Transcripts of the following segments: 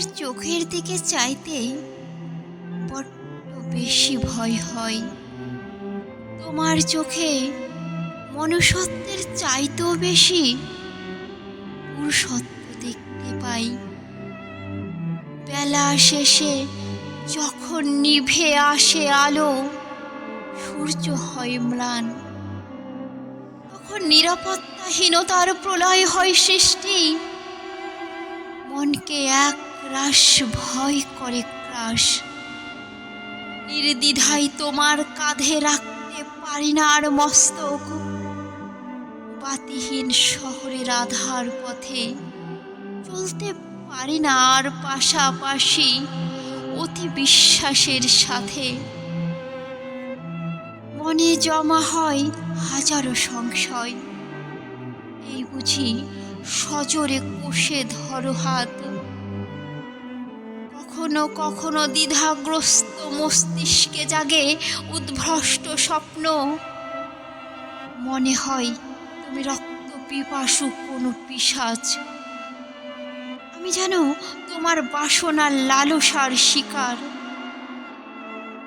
চোখের দিকে চাইতেই বড্ড বেশি ভয় হয়। তোমার চোখে মনুষ্যত্বের চাইতেও বেশি পুরুষত্ব দেখতে পাই। বেলা শেষে যখন নিভে আসে আলো, সূর্য হয় ম্লান। তখন নিরাপত্তাহীনতার প্রলয় হয় সৃষ্টি। মনকে এক রাস ভয় করে ক্রাশ। নির্দ্বিধায় তোমার কাঁধে রাখতে পারি না আর মস্তক। বাতিহীন শহরের আধার পথে চলতে পারি না আর পাশাপাশি অতি বিশ্বাসের সাথে। মনে জমা হয় হাজারো সংশয়। এই বুঝি সজোরে কষে ধরো হাত। কখনো কখনো দ্বিধাগ্রস্ত মস্তিষ্কে জাগে উদ্ভ্রষ্ট স্বপ্ন। মনে হয় তুমি রক্ত পিপাসু কোনো পিসাজ আমি যেন তোমার বাসনার লালসার শিকার।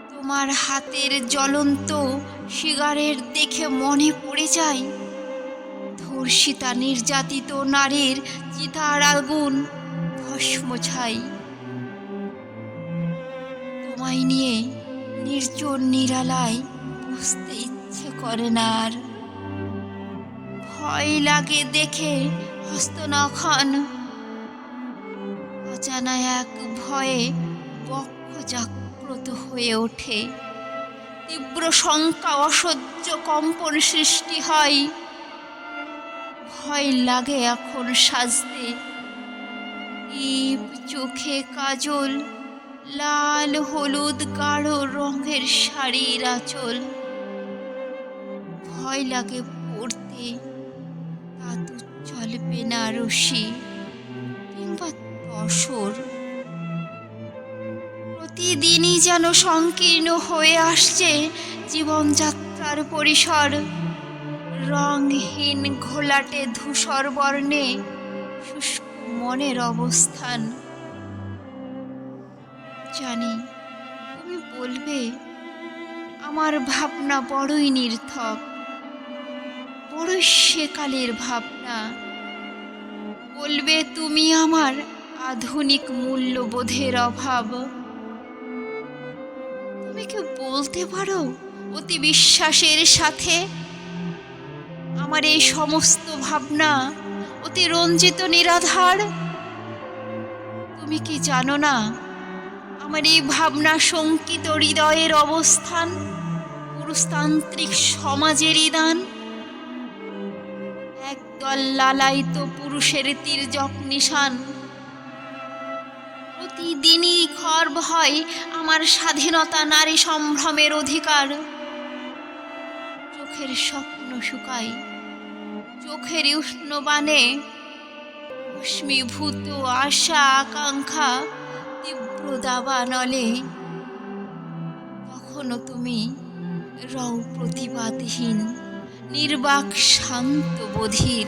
তোমার হাতের জ্বলন্ত সিগারেট দেখে মনে পড়ে যায় ধর্ষিতা নির্যাতিত নারীর চিতার আগুন ভস্ম ছাই। তোমায় নিয়ে নির্জন নিরালায় বুঝতে ইচ্ছে করে না আর। ভয় লাগে দেখে হস্তনখন। অজানা এক ভয়ে বক্ষ জাগ্রত হয়ে ওঠে। তীব্র শঙ্কা অসহ্য কম্পন সৃষ্টি হয়। ভয় লাগে এখন সাজতে। ইপ চোখে কাজল, লাল হলুদ গাঢ় রঙের শাড়ির আঁচল। ভয় লাগে পড়তে তাতু চল রশি কিংবা তসর। প্রতিদিনই যেন সংকীর্ণ হয়ে আসছে জীবনযাত্রার পরিসর। রংহীন ঘোলাটে ধূসর বর্ণে শুষ্ক মনের অবস্থান। জানি, তুমি বলবে, আমার ভাবনা বড়ই নির্থক। বড়ই সেকালের ভাবনা। বলবে তুমি আমার আধুনিক মূল্যবোধের অভাব। তুমি কি বলতে পারো অতি বিশ্বাসের সাথে? আমার এই সমস্ত ভাবনা অতি রঞ্জিত, নিরাধার। তুমি কি জানো না, আমার এই ভাবনা শঙ্কিত হৃদয়ের অবস্থান পুরুষতান্ত্রিক সমাজেরই দান একদল লালায়িত পুরুষের তির্যক নিশান। প্রতিদিনই খর্ব হয় আমার স্বাধীনতা নারী সম্ভ্রমের অধিকার। চোখের স্বপ্ন শুকাই। চোখের উষ্ণ বানে অস্মীভূত আশা, আকাঙ্ক্ষা তীব্র দাবানলে কখনো তুমি রং প্রতিবাদহীন, নির্বাক শান্ত বধির।